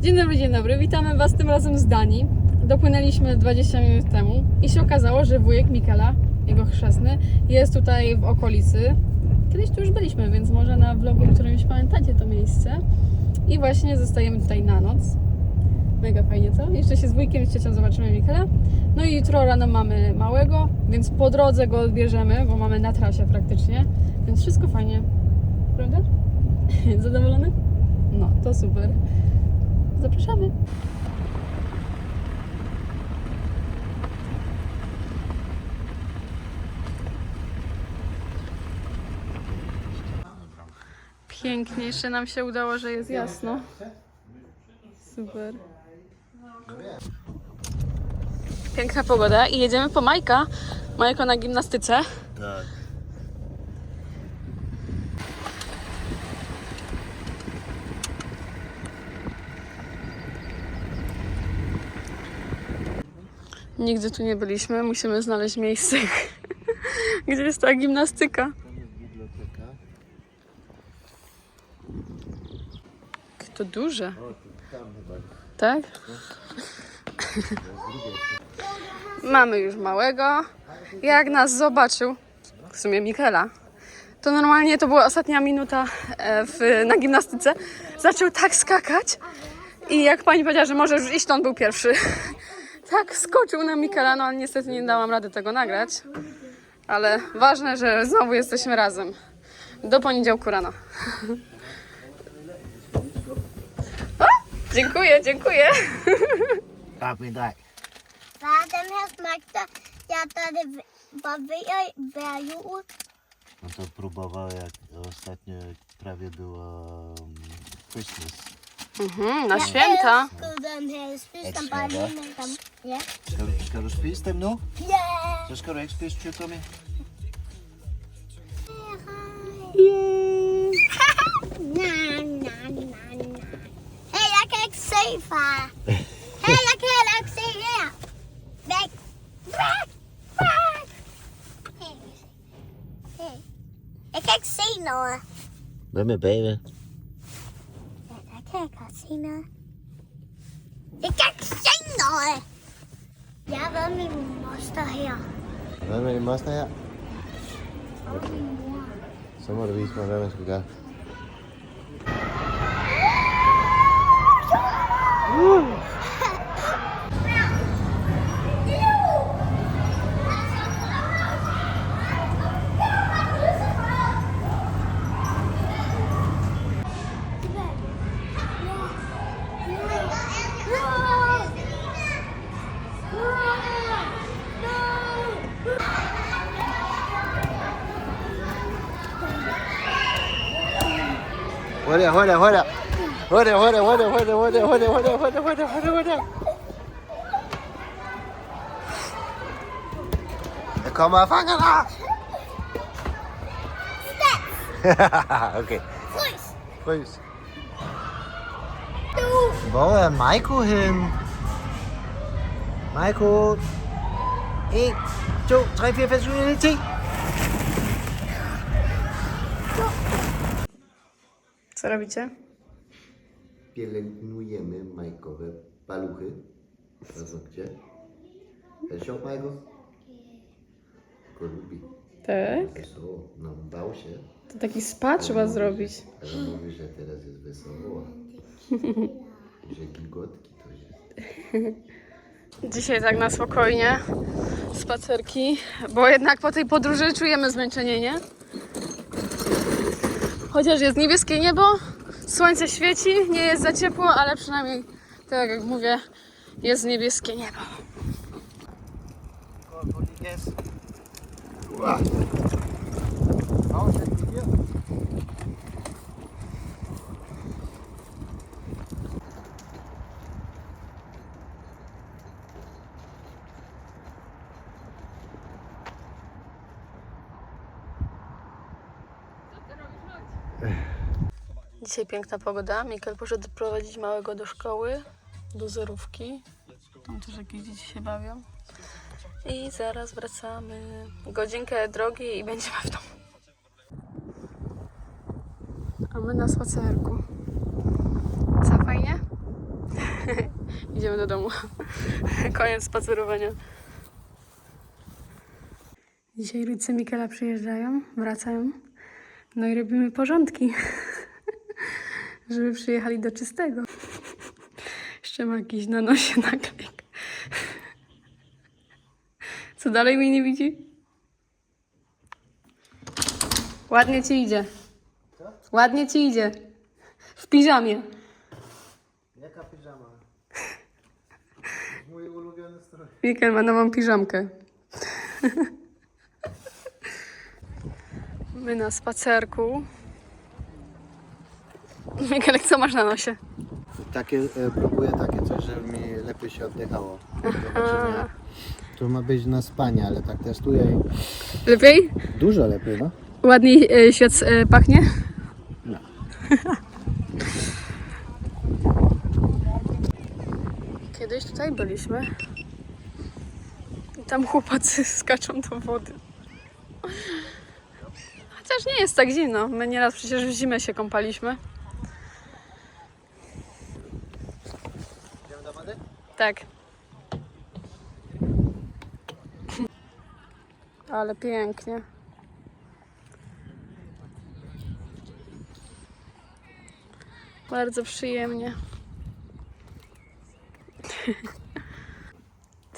Dzień dobry, dzień dobry. Witamy Was tym razem z Danii. Dopłynęliśmy 20 minut temu i się okazało, że wujek Mikela, jego chrzestny, jest tutaj w okolicy. Kiedyś tu już byliśmy, więc może na vlogu którymś pamiętacie to miejsce. I właśnie zostajemy tutaj na noc. Mega fajnie, co? Jeszcze się z wujkiem, ciocią zobaczymy Mikela. No i jutro rano mamy małego, więc po drodze go odbierzemy, bo mamy na trasie praktycznie. Więc wszystko fajnie. Prawda? Zadowolony? No, to super. Zapraszamy. Pięknie, jeszcze nam się udało, że jest jasno. Super. Piękna pogoda i jedziemy po Majka. Majko na gimnastyce. Tak. Nigdy tu nie byliśmy, musimy znaleźć miejsce, gdzie jest ta gimnastyka. To duże, tak? Mamy już małego. Jak nas zobaczył, w sumie Mikela, to normalnie to była ostatnia minuta e, w, na gimnastyce. Zaczął tak skakać i jak pani powiedziała, że może już iść, to on był pierwszy. Tak skoczył na Mikela, no ale niestety nie dałam rady tego nagrać. Ale ważne, że znowu jesteśmy razem. Do poniedziałku rano. O, dziękuję, dziękuję. Er den her smagte? Ja, det barberer bærjul. No to próbował jak ostatnio prawie było um, Christmas. Mhm, na święta. Den her. Jeg spiste Ekstra bare lige med dem. Ja. Skal, du- skal du spise dem nu? Ja. Så skal du ikke spise tyggegummi. Hey, jeg kan ikke se, far. Hey, jeg kan heller ikke se her. Væk. Væk. Væk. Hey. Hey. Jeg kan ikke se noget. Hvad med bagved? Ja, der kan jeg godt se noget. Jeg kan ikke se noget. Jeg har været med min moster her. Hvad med din moster her? Og min mor. Så må du vise mig, hvad man skal gøre. Hurra, hurra, hurra. Hurra, hurra, hurra, hurra, hurra, hurra, hurra, hurra, hurra, kommer fanger dig! okay. Frys! Frys. Hvor er Maiko henne? Maiko. 1, 2, 3, 4, 5, 6, 7, 8, 10. Co robicie? Pielęgnujemy Majkowe paluchy. Paznokcie. Się Majko? Go lubi. Tak. Wesoło. No, bał się. To taki spa trzeba zrobić. Ale mówi, że teraz jest wesoło. Że gilgotki to jest. Dzisiaj tak na spokojnie. Spacerki, bo jednak po tej podróży czujemy zmęczenie, nie? Chociaż jest niebieskie niebo, słońce świeci, nie jest za ciepło, ale przynajmniej, tak jak mówię, jest niebieskie niebo. Dzisiaj piękna pogoda. Mikael poszedł prowadzić małego do szkoły, do zerówki. Tam też jakieś dzieci się bawią. I zaraz wracamy. Godzinkę drogi i będziemy w domu. A my na spacerku. Co, fajnie? Idziemy do domu. Koniec spacerowania. Dzisiaj rodzice Mikela przyjeżdżają, wracają. No i robimy porządki, żeby przyjechali do czystego. Jeszcze ma jakiś na nosie naklejk. Co dalej mnie nie widzi? Ładnie ci idzie. Ładnie ci idzie. W piżamie. Jaka piżama? Mój ulubiony strój. Mikel ma nową piżamkę. My na spacerku. Mikelek, co masz na nosie? Takie, e, próbuję takie coś, żeby mi lepiej się oddychało. Zobaczymy. jak. Tu ma być na spanie, ale tak testuję i Lepiej? dużo lepiej, no. Ładniej e, świat e, pachnie? No. Kiedyś tutaj byliśmy. I tam chłopacy skaczą do wody. Chociaż nie jest tak zimno. My nieraz przecież w zimę się kąpaliśmy. Idziemy do wody? Tak. Ale pięknie. Bardzo przyjemnie.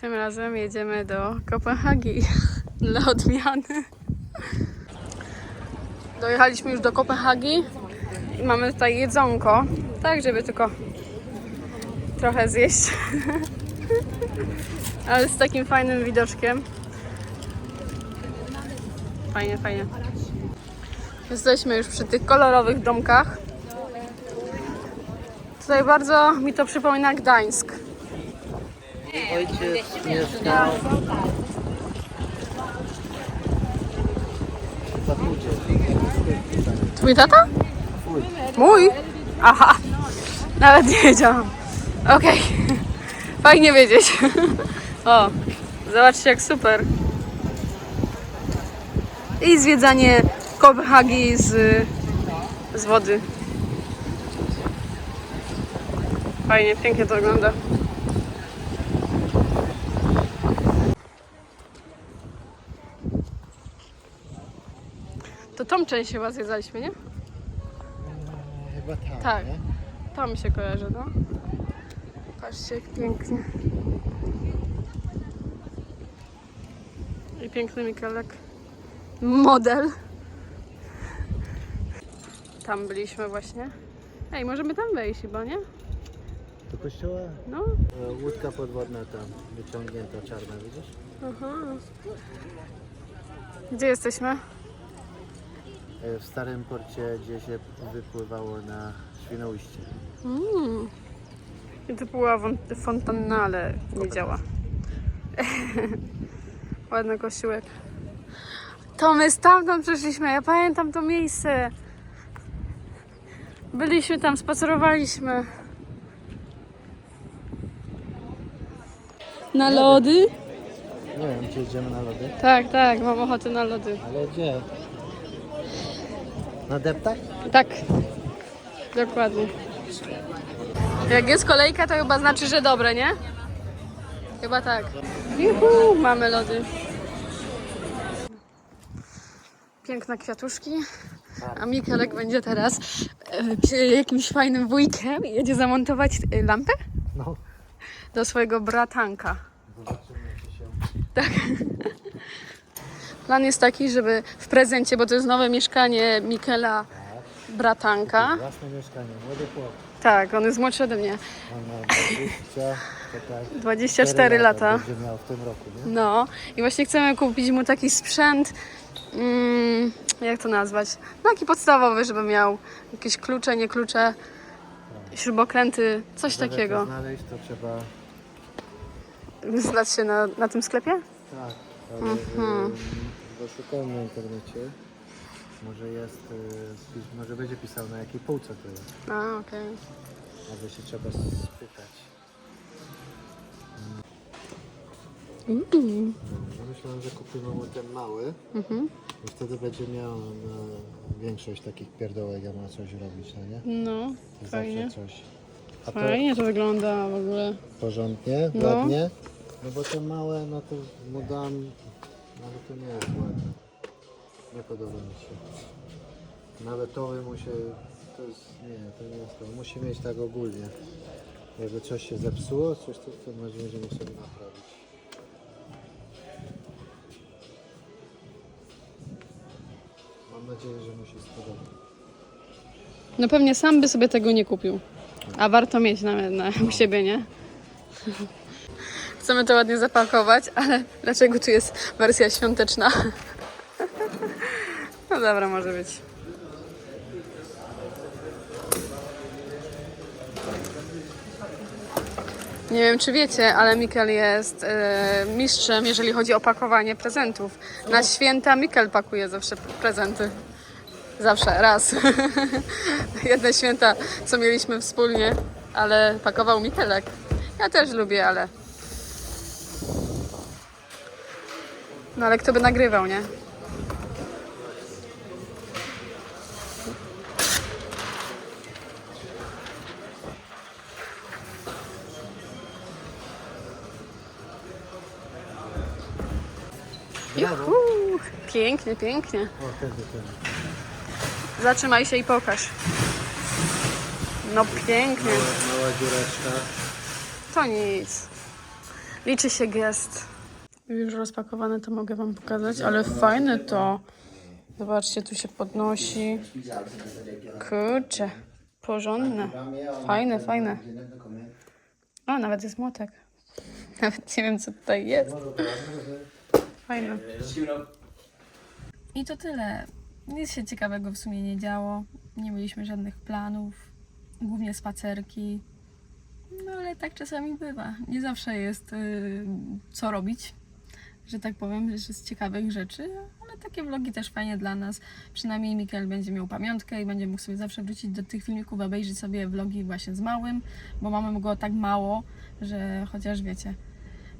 Tym razem jedziemy do Kopenhagi dla odmiany. Dojechaliśmy już do Kopenhagi i mamy tutaj jedzonko, tak żeby tylko trochę zjeść. Ale z takim fajnym widoczkiem. Fajnie, fajnie. Jesteśmy już przy tych kolorowych domkach. Tutaj bardzo mi to przypomina Gdańsk. Ojciec mieszka w. Twój tata? Twój. Mój? Aha, nawet nie wiedziałam. Okej, fajnie wiedzieć. O, zobaczcie jak super. I zwiedzanie Kopenhagi z, z wody. Fajnie, pięknie to wygląda. To tą część chyba zwiedzaliśmy, nie? Chyba tam, Tak. nie? To mi się kojarzy, no. Patrzcie, jak pięknie. I piękny Mikelek. Model. Tam byliśmy właśnie. Ej, możemy tam wejść chyba, nie? Do kościoła No. e, łódka podwodna tam wyciągnięta czarna, widzisz? Aha. Gdzie jesteśmy? E, W starym porcie, gdzie się wypływało na Świnoujście. Mm. I to była fontanna, ale nie działa. Ładny kościółek. To my stamtąd przyszliśmy, ja pamiętam to miejsce. Byliśmy tam, spacerowaliśmy. Na lody? Nie wiem, czy idziemy na lody, Tak, tak, mam ochotę na lody. ale gdzie? Na deptak? Tak, dokładnie. Jak jest kolejka, to chyba znaczy, że dobre, nie? Chyba tak. Juhu, mamy lody. Piękne kwiatuszki. A Mikelek będzie teraz e, jakimś fajnym wujkiem i jedzie zamontować e, lampę No. do swojego bratanka. Zobaczymy, czy się... Tak. Plan jest taki, żeby w prezencie, bo to jest nowe mieszkanie Mikela bratanka. Własne mieszkanie, młody chłop. Tak, on jest młodszy ode mnie. On ma 20, czekaj, 24 lata. Będzie miał w tym roku, nie? No i właśnie chcemy kupić mu taki sprzęt, mm, jak to nazwać? No, taki podstawowy, żeby miał jakieś klucze, nie klucze, śrubokręty, coś Żeby takiego. to znaleźć, to trzeba... Znać się na, na tym sklepie? Tak, ale Mhm. ym, poszukałem na internecie. Może jest, y, może będzie pisał na jakiej półce to jest. A, okej. Może się trzeba spytać. Mm. Ja myślałem, że kupimy mu ten mały Mhm. i wtedy będzie miał na większość takich pierdołek, jak ma coś robić, no nie? No, To fajnie. Zawsze coś. A to Fajnie to wygląda w ogóle. porządnie, No. ładnie. No bo te małe, no to mu dam, ale to nie jest ładne. Nie podoba mi się. Nawet to by mu się, to jest, nie, to nie jest to. Musi mieć tak ogólnie. Jakby coś się zepsuło, coś to, to będzie mógł sobie naprawić. Mam nadzieję, że mu się spodoba. No pewnie sam by sobie tego nie kupił. A warto mieć na, na u siebie, nie? Chcemy to ładnie zapakować, ale dlaczego tu jest wersja świąteczna? No dobra, może być. Nie wiem, czy wiecie, ale Mikel jest e, mistrzem, jeżeli chodzi o pakowanie prezentów. Na święta Mikel pakuje zawsze prezenty. Zawsze, raz. Jedne święta, co mieliśmy wspólnie, ale pakował Mikelek. Ja też lubię, ale... No ale kto by nagrywał, nie? Pięknie, pięknie. O. Zatrzymaj się i pokaż. No pięknie. Mała dziureczka. To nic. Liczy się gest. Już rozpakowane to mogę wam pokazać, ale fajne to. Zobaczcie, tu się podnosi. Kurczę, porządne. Fajne, fajne. O, nawet jest młotek. Nawet nie wiem, co tutaj jest. Fajne. I to tyle. Nic się ciekawego w sumie nie działo. Nie mieliśmy żadnych planów. Głównie spacerki. No ale tak czasami bywa. Nie zawsze jest y, co robić, że tak powiem, że z ciekawych rzeczy, ale takie vlogi też fajnie dla nas. Przynajmniej Mikel będzie miał pamiątkę i będzie mógł sobie zawsze wrócić do tych filmików, obejrzeć sobie vlogi właśnie z małym, bo mamy go tak mało, że chociaż wiecie,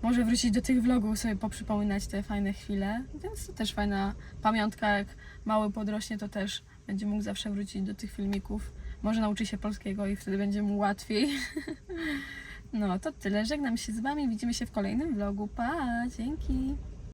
może wrócić do tych vlogów, sobie poprzypominać te fajne chwile, więc to też fajna pamiątka, jak mały podrośnie, to też będzie mógł zawsze wrócić do tych filmików. Może nauczy się polskiego i wtedy będzie mu łatwiej. No to tyle. Żegnam się z Wami. Widzimy się w kolejnym vlogu. Pa! Dzięki!